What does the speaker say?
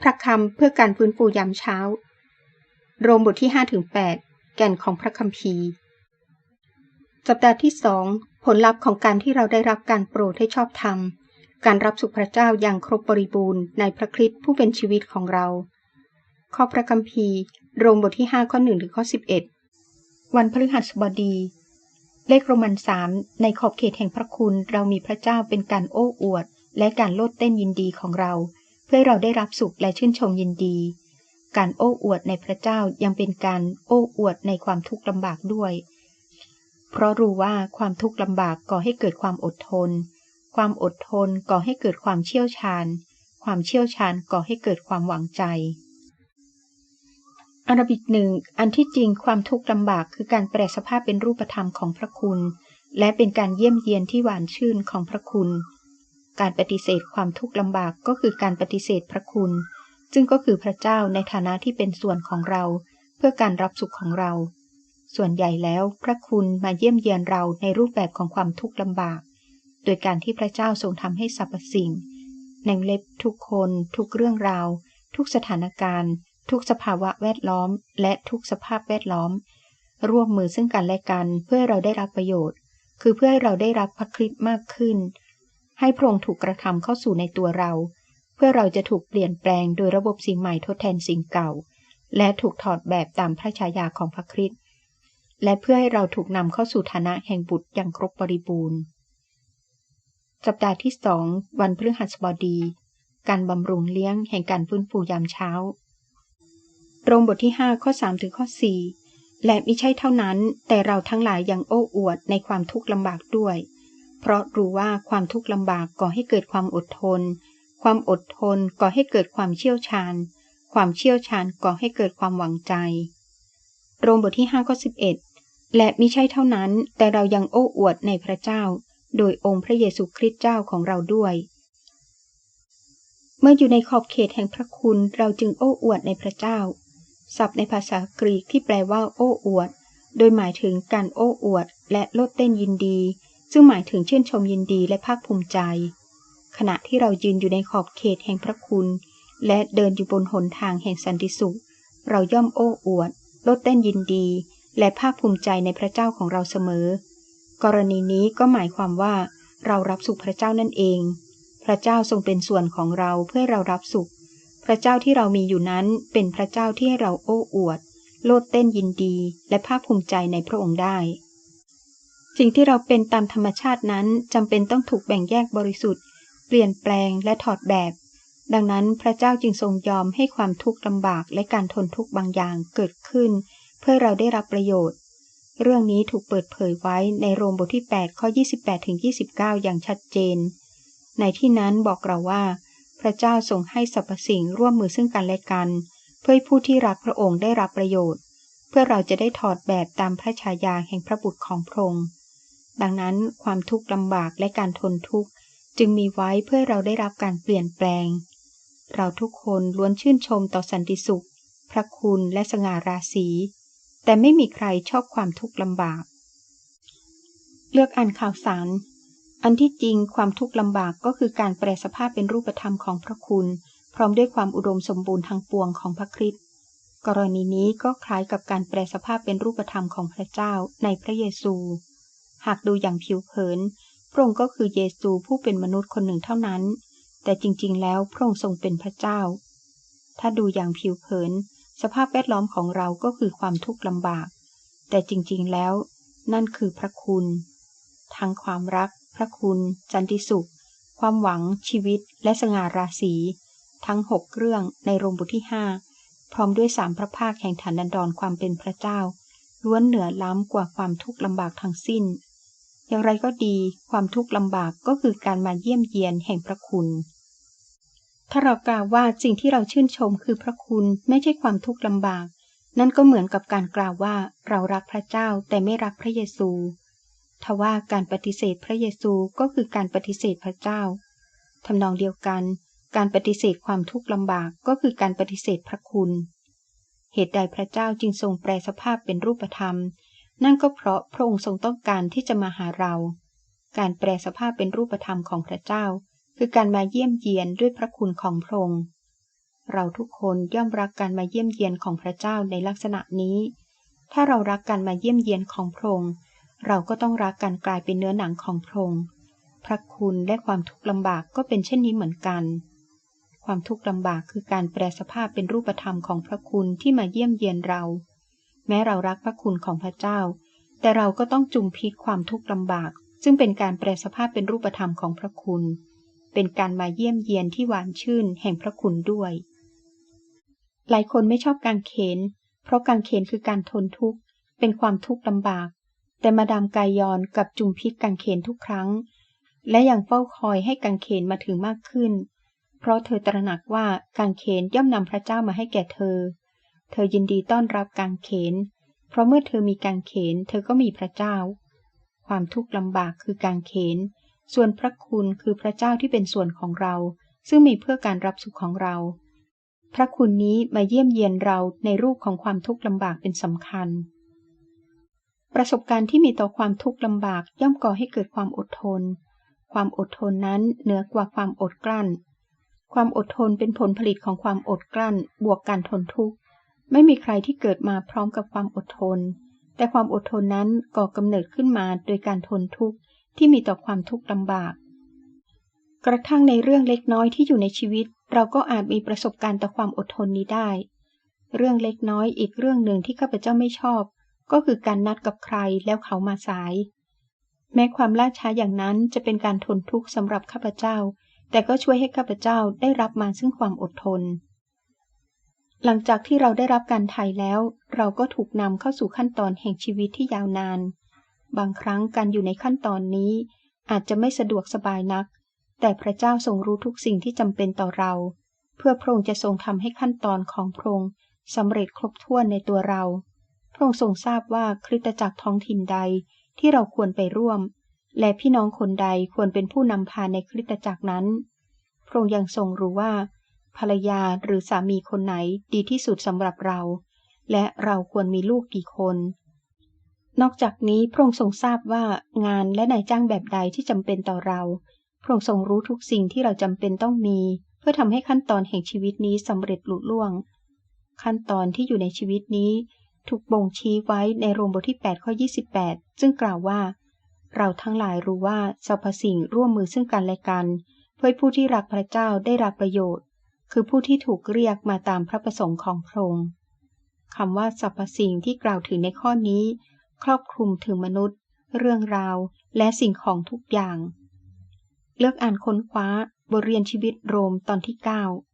พระคำเพื่อการฟื้นฟูยามเช้า โรมบทที่5ถึง8แก่นของพระคัมภีร์สัปดาห์ที่สองผลลัพธ์ของการที่เราได้รับการโปรดให้ชอบธรรม การรับสุขพระเจ้าอย่างครบบริบูรณ์ในพระคริสต์ผู้เป็นชีวิตของเรา ข้อพระคัมภีร์โรมบทที่5ข้อ1ถึงข้อ11 วันพฤหัสบดี เลขโรมันสามในขอบเขตแห่งพระคุณเรามีพระเจ้าเป็นการโอ้อวด และการโลดเต้นยินดีของเรา พื่อเราได้รับสุขและชื่นชมยินดี การโอ้อวดในพระเจ้ายังเป็นการโอ้อวดในความทุกข์ลำบากด้วย เพราะรู้ว่าความทุกข์ลำบากก่อให้เกิดความอดทน ความอดทนก่อให้เกิดความเชี่ยวชาญ ความเชี่ยวชาญก่อให้เกิดความหวังใจอรบิกหนึ่งอันที่จริงความทุกข์ลำบากคือการแปลสภาพเป็นรูปธรรมของพระคุณ และเป็นการเยี่ยมเยียนที่หวานชื่นของพระคุณ การปฏิเสธความทุกข์ลำบากก็คือการปฏิเสธพระคุณ ซึ่งก็คือพระเจ้าในฐานะที่เป็นส่วนของเรา เพื่อการรับสุขของเรา ส่วนใหญ่แล้วพระคุณมาเยี่ยมเยียนเราในรูปแบบของความทุกข์ลำบาก โดยการที่พระเจ้าทรงทำให้สรรพสิ่งในเล็บทุกคน ทุกเรื่องราว ทุกสถานการณ์ ทุกสภาวะแวดล้อม และทุกสภาพแวดล้อม ร่วมมือซึ่งกันและกันเพื่อเราได้รับประโยชน์ คือเพื่อให้เราได้รับพระคริสต์มากขึ้น ให้พระองค์ถูกกระทำเข้าสู่ในตัวเรา เพื่อเราจะถูกเปลี่ยนแปลงโดยระบบสิ่งใหม่ทดแทนสิ่งเก่า และถูกถอดแบบตามพระฉายาของพระคริสต์และเพื่อให้เราถูกนำเข้าสู่ฐานะแห่งบุตรอย่างครบบริบูรณ์ สัปดาห์ที่สองวันพฤหัสบดี การบำรุงเลี้ยงแห่งการฟื้นฟูยามเช้าตรงบทที่5ข้อ3ถึงข้อ4และไม่ใช่เท่านั้น แต่เราทั้งหลายยังโอ้อวดในความทุกข์ลำบากด้วย เพราะรู้ว่าความทุกข์ลำบากก่อให้เกิดความอดทน ความอดทนก่อให้เกิดความเชี่ยวชาญ ความเชี่ยวชาญก่อให้เกิดความหวังใจ โรมบทที่5ข้อ11 และมิใช่เท่านั้น แต่เรายังโอ้อวดในพระเจ้า โดยองค์พระเยซูคริสต์เจ้าของเราด้วย เมื่ออยู่ในขอบเขตแห่งพระคุณเราจึงโอ้อวดในพระเจ้าศัพท์ในภาษากรีกที่แปลว่า โอ้อวด โดยหมายถึงการโอ้อวด และโลดเต้นยินดี ซึ่งหมายถึงชื่นชมยินดีและภาคภูมิใจ ขณะที่เรายืนอยู่ในขอบเขตแห่งพระคุณ และเดินอยู่บนหนทางแห่งสันติสุข เราย่อมโอ้อวดลดเต้นยินดี และภาคภูมิใจในพระเจ้าของเราเสมอ กรณีนี้ก็หมายความว่า เรารับสุขพระเจ้านั่นเอง พระเจ้าทรงเป็นส่วนของเราเพื่อเรารับสุข พระเจ้าที่เรามีอยู่นั้นเป็นพระเจ้าที่ให้เราโอ้อวดโลดเต้นยินดี และภาคภูมิใจในพระองค์ได้ สิ่งที่เราเป็นตามธรรมชาตินั้นจำเป็นต้องถูกแบ่งแยกบริสุทธิ์ เปลี่ยนแปลงและถอดแบบ ดังนั้นพระเจ้าจึงทรงยอมให้ความทุกข์ลำบากและการทนทุกข์บางอย่างเกิดขึ้น เพื่อเราได้รับประโยชน์ เรื่องนี้ถูกเปิดเผยไว้ในโรมบทที่ 8 ข้อ 28ถึง29 อย่างชัดเจน ในที่นั้นบอกเราว่า พระเจ้าทรงให้สรรพสิ่งร่วมมือซึ่งกันและกัน เพื่อผู้ที่รักพระองค์ได้รับประโยชน์ เพื่อเราจะได้ถอดแบบตามพระฉายาแห่งพระบุตรของพระองค์ ดังนั้นความทุกข์ลำบากและการทนทุกข์จึงมีไว้เพื่อเราได้รับการเปลี่ยนแปลง เราทุกคนล้วนชื่นชมต่อสันติสุข พระคุณและสง่าราศี แต่ไม่มีใครชอบความทุกข์ลำบาก เลือกอ่านข่าวสาร อันที่จริงความทุกข์ลำบากก็คือการแปลสภาพเป็นรูปธรรมของพระคุณ พร้อมด้วยความอุดมสมบูรณ์ทางปวงของพระคริสต์กรณีนี้ก็คล้ายกับการแปลสภาพเป็นรูปธรรมของพระเจ้าในพระเยซู หากดูอย่างผิวเผิน พระองค์ก็คือเยซูผู้เป็นมนุษย์คนหนึ่งเท่านั้น แต่จริงๆ แล้วพระองค์ทรงเป็นพระเจ้า ถ้าดูอย่างผิวเผิน สภาพแวดล้อมของเราก็คือความทุกข์ลำบาก แต่จริงๆ แล้ว นั่นคือพระคุณ ทั้งความรัก พระคุณ จันติสุข ความหวัง ชีวิต และสง่าราศี ทั้งหกเรื่องในโรมบทที่ห้าพร้อมด้วยสามพระภาคแห่งฐานันดรความเป็นพระเจ้าล้วนเหนือล้ำกว่าความทุกข์ลำบากทั้งสิ้น อย่างไรก็ดี ความทุกข์ลำบากก็คือการมาเยี่ยมเยียนแห่งพระคุณ ถ้าเรากล่าวว่าสิ่งที่เราชื่นชมคือพระคุณไม่ใช่ความทุกข์ลำบาก นั่นก็เหมือนกับการกล่าวว่าเรารักพระเจ้าแต่ไม่รักพระเยซูทว่าการปฏิเสธพระเยซูก็คือการปฏิเสธพระเจ้าทำนองเดียวกัน การปฏิเสธความทุกข์ลำบากก็คือการปฏิเสธพระคุณ เหตุใดพระเจ้าจึงทรงแปลสภาพเป็นรูปธรรม นั่นก็เพราะพระองค์ทรงต้องการที่จะมาหาเรา การแปลสภาพเป็นรูปธรรมของพระเจ้า คือการมาเยี่ยมเยียนด้วยพระคุณของพระองค์เราทุกคนย่อมรักการมาเยี่ยมเยียนของพระเจ้าในลักษณะนี้ ถ้าเรารักการมาเยี่ยมเยียนของพระองค์เราก็ต้องรักการกลายเป็นเนื้อหนังของพระองค์พระคุณและความทุกข์ลำบากก็เป็นเช่นนี้เหมือนกัน ความทุกข์ลำบากคือการแปลสภาพเป็นรูปธรรมของพระคุณที่มาเยี่ยมเยียนเรา แม้เรารักพระคุณของพระเจ้า แต่เราก็ต้องจุมพิษความทุกข์ลำบาก ซึ่งเป็นการแปลสภาพเป็นรูปธรรมของพระคุณ เป็นการมาเยี่ยมเยียนที่หวานชื่นแห่งพระคุณด้วย หลายคนไม่ชอบการเขน เพราะการเขนคือการทนทุกข์ เป็นความทุกข์ลำบาก แต่มาดามกายอนกับจุมพิษการเขนทุกครั้ง และยังเฝ้าคอยให้การเขนมาถึงมากขึ้น เพราะเธอตระหนักว่าการเขนย่อมนำพระเจ้ามาให้แก่เธอ เธอยินดีต้อนรับการเขน เพราะเมื่อเธอมีการเขน เธอก็มีพระเจ้า ความทุกข์ลำบากคือการเขน ส่วนพระคุณคือพระเจ้าที่เป็นส่วนของเรา ซึ่งมีเพื่อการรับสุขของเรา พระคุณนี้มาเยี่ยมเยียนเราในรูปของความทุกข์ลำบากเป็นสำคัญ ประสบการณ์ที่มีต่อความทุกข์ลำบากย่อมก่อให้เกิดความอดทน ความอดทนนั้นเหนือกว่าความอดกลั้น ความอดทนเป็นผลผลิตของความอดกลั้นบวกการทนทุกข์ ไม่มีใครที่เกิดมาพร้อมกับความอดทน แต่ความอดทนนั้นก่อกำเนิดขึ้นมาโดยการทนทุกข์ที่มีต่อความทุกข์ลำบาก กระทั่งในเรื่องเล็กน้อยที่อยู่ในชีวิต เราก็อาจมีประสบการณ์ต่อความอดทนนี้ได้ เรื่องเล็กน้อยอีกเรื่องหนึ่งที่ข้าพเจ้าไม่ชอบ ก็คือการนัดกับใครแล้วเขามาสาย แม้ความล่าช้าอย่างนั้นจะเป็นการทนทุกข์สำหรับข้าพเจ้า แต่ก็ช่วยให้ข้าพเจ้าได้รับมาซึ่งความอดทน หลังจากที่เราได้รับการไถ่แล้ว เราก็ถูกนำเข้าสู่ขั้นตอนแห่งชีวิตที่ยาวนาน บางครั้งการอยู่ในขั้นตอนนี้ อาจจะไม่สะดวกสบายนัก แต่พระเจ้าทรงรู้ทุกสิ่งที่จำเป็นต่อเรา เพื่อพระองค์จะทรงทำให้ขั้นตอนของพระองค์สำเร็จครบถ้วนในตัวเรา พระองค์ทรงทราบว่าคริสตจักรท้องถิ่นใดที่เราควรไปร่วม และพี่น้องคนใดควรเป็นผู้นำพาในคริสตจักรนั้น พระองค์ยังทรงรู้ว่า ภรรยาหรือสามีคนไหนดีที่สุดสำหรับเรา และเราควรมีลูกกี่คน นอกจากนี้พระองค์ทรงทราบว่างานและนายจ้างแบบใดที่จำเป็นต่อเรา พระองค์ทรงรู้ทุกสิ่งที่เราจำเป็นต้องมี เพื่อทำให้ขั้นตอนแห่งชีวิตนี้สำเร็จลุล่วง ขั้นตอนที่อยู่ในชีวิตนี้ถูกบ่งชี้ไว้ในโรมบทที่ 8 ข้อ 28 ซึ่งกล่าวว่า เราทั้งหลายรู้ว่าสรรพสิ่งร่วมมือซึ่งกันและกัน เพื่อผู้ที่รักพระเจ้าได้รับประโยชน์ คือผู้ที่ถูกเรียกมาตามพระประสงค์ของพระองค์คำว่าสรรพสิ่งที่กล่าวถึงในข้อนี้ ครอบคลุมถึงมนุษย์ เรื่องราว และสิ่งของทุกอย่าง เลือกอ่านค้นคว้าบทเรียนชีวิตโรมตอนที่ 9